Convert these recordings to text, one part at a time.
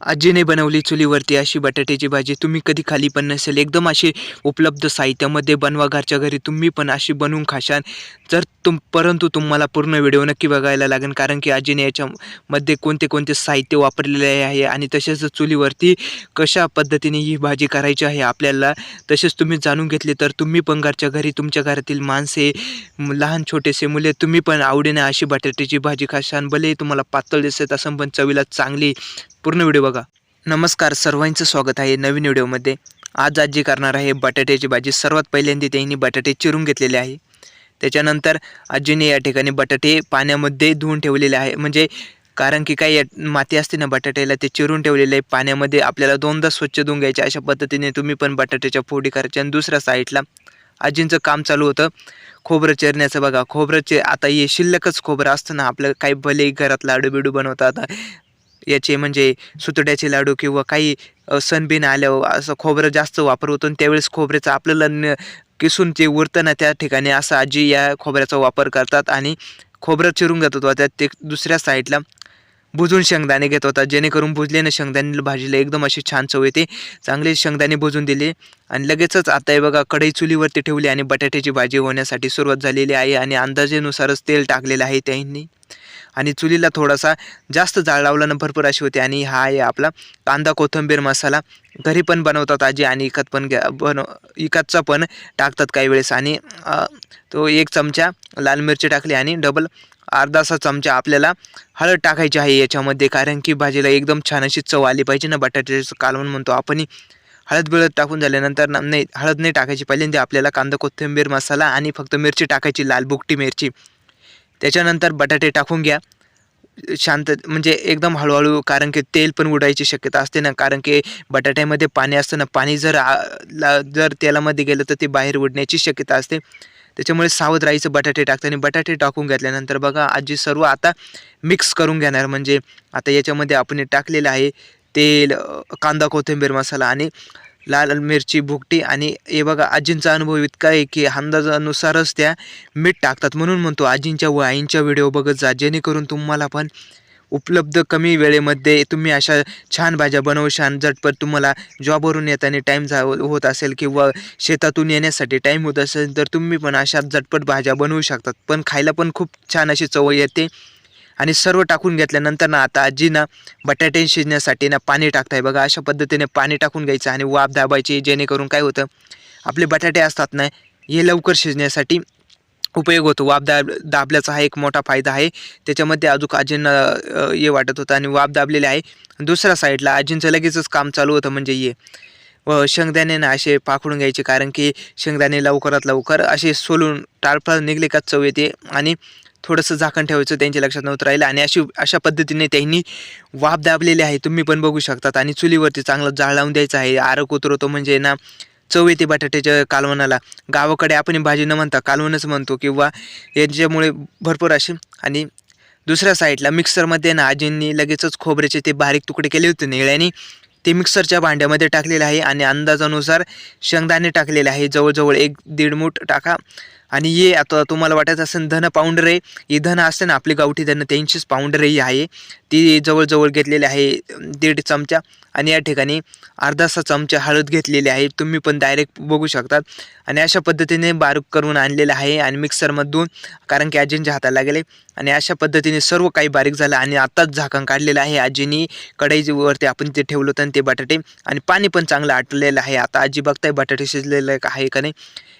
आजीने बनवली चुलीवरती अशी बटाट्याची भाजी. तुम्ही कधी खाली पण नसेल. एकदम अशी उपलब्ध साहित्यामध्ये बनवा घरच्या घरी तुम्ही पण अशी बनवून खाशान जर तुम परंतु तुम्हाला पूर्ण व्हिडिओ नक्की बघायला लागेल कारण की आजीने याच्यामध्ये कोणते कोणते साहित्य वापरलेले आहे आणि तसेच चुलीवरती कशा पद्धतीने ही भाजी करायची आहे आपल्याला तसेच तुम्ही जाणून घेतले तर तुम्ही पण घरच्या घरी तुमच्या घरातील माणसे लहान छोटेसे मुले तुम्ही पण आवडीने अशी बटाट्याची भाजी खाशान भले तुम्हाला पातळ दिसत असं पण चवीला चांगली पूर्ण व्हिडिओ बघा. नमस्कार सर्वांचं स्वागत आहे नवीन व्हिडिओमध्ये. आज आजी करणार आहे बटाट्याची भाजी. सर्वात पहिल्यांदा त्यांनी बटाटे चिरून घेतलेले आहे. त्याच्यानंतर आजीने या ठिकाणी बटाटे पाण्यामध्ये धुवून ठेवलेले आहे. म्हणजे कारण की काही माती असते ना बटाट्याला ते चिरून ठेवलेले आहे. पाण्यामध्ये आपल्याला दोनदा स्वच्छ धुवून घ्यायचे. अशा पद्धतीने तुम्ही पण बटाट्याच्या फोडी करायच्या. आणि दुसऱ्या साईडला आजींचं काम चालू होतं. खोबरं चिरण्याचं बघा. खोबरं चे आता हे शिल्लकच खोबरं असतं ना. आपलं काही भले घरात लाडू बिडू बनवतात. याचे म्हणजे सुतड्याचे लाडू किंवा काही सणबिन आल्यावर असं खोबरं जास्त वापर होतो आणि त्यावेळेस खोबऱ्याचं आपल्याला न किसून ते उरतं ना त्या ठिकाणी असं आजी या खोबऱ्याचा वापर करतात आणि खोबरं चिरून घेत होता त्यात ते दुसऱ्या साईडला भुजून शेंगदाणे घेत होता. जेणेकरून भुजलेनं शेंगदाणे भाजीला एकदम अशी छान चव येते. चांगले शेंगदाणे भुजून दिले आणि लगेचच आता हे बघा कढई चुलीवरती ठेवली आणि बटाट्याची भाजी होण्यासाठी सुरुवात झालेली आहे आणि अंदाजेनुसारच तेल टाकलेलं आहे त्यांनी. आणि चुलीला थोडासा जास्त जाळ लावल्यानं ना भरपूर अशी होते. आणि हा आहे आपला कांदा कोथिंबीर मसाला. घरी पण बनवतात आजी आणि इकत पण घ्या इकतचा पण टाकतात काही वेळेस. आणि तो एक चमचा लाल मिरची टाकली आणि डबल अर्धासा चमचा आपल्याला हळद टाकायची आहे याच्यामध्ये. कारण की भाजीला एकदम छान अशी चव आली पाहिजे ना बटाट्याचं कालवण म्हणतो आपण हळद बिळद टाकून झाल्यानंतर नाही हळद नाही टाकायची. पहिल्यांदा आपल्याला कांदा कोथिंबीर मसाला आणि फक्त मिरची टाकायची लाल बुकटी मिरची. त्याच्यानंतर बटाटे टाकून घ्या. शांत म्हणजे एकदम हळूहळू कारण की तेल पण उडायची शक्यता असते ना. कारण की बटाट्यामध्ये पाणी असतं ना पाणी जर आ- ला- जर तेलामध्ये गेलं तर ते बाहेर उडण्याची शक्यता असते. त्याच्यामुळे सावध राहायचं बटाटे टाकताना. बटाटे टाकून घेतल्यानंतर बघा आजी सर्व आता मिक्स करून घेणार. म्हणजे आता याच्यामध्ये आपण टाकलेलं आहे तेल कांदा कोथिंबीर मसाला आणि लाल मिरची भुकटी आणि हे बघा आजींचा अनुभव इतका आहे की अंदाजानुसारच त्या मीठ टाकतात. म्हणून म्हणतो आजींच्या व आईंच्या व्हिडिओ बघत जा जेणेकरून तुम्हाला पण उपलब्ध कमी वेळेमध्ये तुम्ही अशा छान भाज्या बनवू छान झटपट तुम्हाला जॉबवरून येताना टाईम जा होत असेल किंवा शेतातून येण्यासाठी टाईम होत असेल तर तुम्ही पण अशा झटपट भाज्या बनवू शकतात. पण खायला पण खूप छान अशी चव येते. आणि सर्व टाकून घेतल्यानंतर ना आता आजी ना बटाटे शिजण्यासाठी ना पाणी टाकताय. बघा अशा पद्धतीने पाणी टाकून घ्यायचं आणि वाफ दाबायची जेणेकरून काय होतं आपले बटाटे असतात ना हे लवकर शिजण्यासाठी उपयोग होतो. वाफ दाब दाबल्याचा हा एक मोठा फायदा आहे. त्याच्यामध्ये अजून आजींना हे वाटत होतं आणि वाफ दाबलेले आहे. दुसऱ्या साईडला आजींचं लगेचच काम चालू होतं म्हणजे ये व शेंगदाणे ना असे पाखडून घ्यायचे. कारण की शेंगदाणे लवकरात लवकर असे सोलून टाळफळ निघले का चव येते. आणि थोडंसं झाकण ठेवायचं त्यांच्या लक्षात नव्हतं राहिलं. आणि अशी अशा पद्धतीने त्यांनी वाफ दाबलेली आहे तुम्ही पण बघू शकतात. आणि चुलीवरती चांगलं जाळ लावून द्यायचं आहे. आरक उतरवतो म्हणजे ना चव येते बटाट्याच्या कालवणाला. गावाकडे आपण भाजी न म्हणता कालवणच म्हणतो किंवा यांच्यामुळे भरपूर असे आणि दुसऱ्या साईडला मिक्सरमध्ये ना आजींनी लगेचच खोबऱ्याचे ते बारीक तुकडे केले होते निळ्याने. ते मिक्सरच्या भांड्यामध्ये टाकलेलं आहे. आणि अंदाजानुसार शेंगदाणे टाकलेले आहे. जवळजवळ एक दीड मूठ टाका. आणि ये आता तुम्हाला वाटत असेल धन पाऊंडर आहे. ही धन असते ना आपली गावठी धन त्यांचीच पाऊंडर ही आहे. ती जवळजवळ घेतलेली आहे दीड चमचा. आणि या ठिकाणी अर्धासा चमचा हळद घेतलेली आहे. तुम्ही पण डायरेक्ट बघू शकतात. आणि अशा पद्धतीने बारीक करून आणलेलं आहे आणि मिक्सरमधून कारण की आजींच्या हाताला गेले आणि अशा पद्धतीने सर्व काही बारीक झालं आणि आत्ताच झाकण काढलेलं आहे. आजीनी कढईवरती आपण ते ठेवलं होतं आणि ते बटाटे. आणि पाणी पण चांगलं आटलेलं आहे. आता आजी बघताय बटाटे शिजलेलं आहे का नाही?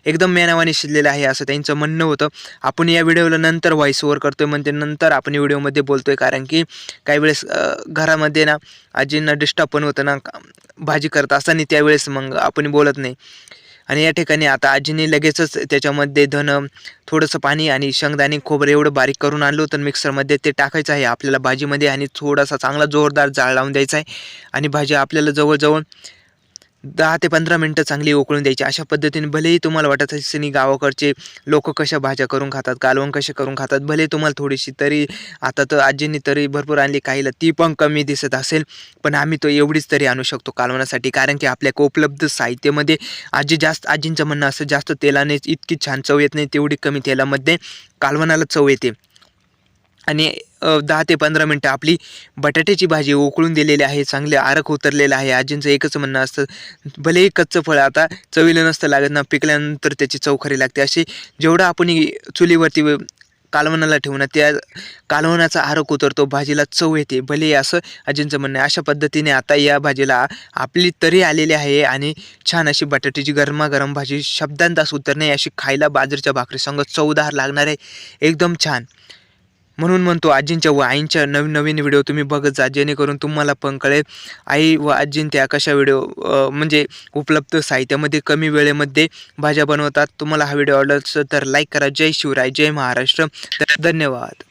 एकदम मेनावाने शिजलेलं आहे असं त्यांचं म्हणणं होतं. आपण या व्हिडिओला नंतर व्हॉइस ओव्हर करतोय म्हणते. नंतर आपण व्हिडिओमध्ये बोलतोय. कारण की काही वेळेस घरामध्ये ना आजींना डिस्टर्ब पण होतं ना भाजी करत असताना त्यावेळेस मग आपण बोलत नाही. आणि या ठिकाणी आता आजीने लगेचच त्याच्यामध्ये धन थोडंसं पाणी आणि शेंगदाणे खोबरं एवढं बारीक करून आणलं होतं. मिक्सरमध्ये ते टाकायचं आहे आपल्याला भाजीमध्ये आणि थोडासा चांगला जोरदार जाळ लावून द्यायचा आहे. आणि भाजी आपल्याला जवळजवळ दहा ते पंधरा मिनटं चांगली उकळून द्यायची. अशा पद्धतीने भलेही तुम्हाला वाटत असेल गावाकडचे लोक कशा भाज्या करून खातात कालवण कसे करून खातात भले तुम्हाला थोडीशी तरी आता तर आजींनी तरी भरपूर आणली काहीला ती पण कमी दिसत असेल पण आम्ही तो एवढीच तरी आणू शकतो कालवणासाठी कारण की आपल्या उपलब्ध साहित्यामध्ये आजी जास्त आजींचं म्हणणं असं जास्त तेलाने इतकी छान चव येत नाही तेवढी कमी तेलामध्ये कालवणाला चव येते. आणि दहा ते पंधरा मिनटं आपली बटाट्याची भाजी उकळून दिलेली आहे चांगले आरक उतरलेलं आहे. आजींचं एकच म्हणणं असतं भलेही कच्चं फळ आता चवीला नसतं लागत ना पिकल्यानंतर त्याची चव खरी लागते. असे जेवढं आपण चुलीवरती कालवणाला ठेवणं त्या कालवणाचा आरक उतरतो भाजीला चव येते. भले असं आजींचं म्हणणं आहे. अशा पद्धतीने आता या भाजीला आपली तरी आलेली आहे आणि छान अशी बटाट्याची गरमागरम भाजी शब्दांतास उतरणे अशी खायला बाजरीच्या भाकरी संग चवदार लागणार आहे एकदम छान. म्हणून म्हणतो आजींच्या व आईंच्या नवीन नवीन व्हिडिओ तुम्ही बघत जा जेणेकरून तुम्हाला पण कळेल आई व आजीं त्या कशा व्हिडिओ म्हणजे उपलब्ध साहित्यामध्ये कमी वेळेमध्ये भाज्या बनवतात. तुम्हाला हा व्हिडिओ आवडला तर लाईक करा. जय शिवराय जय महाराष्ट्र. तर धन्यवाद.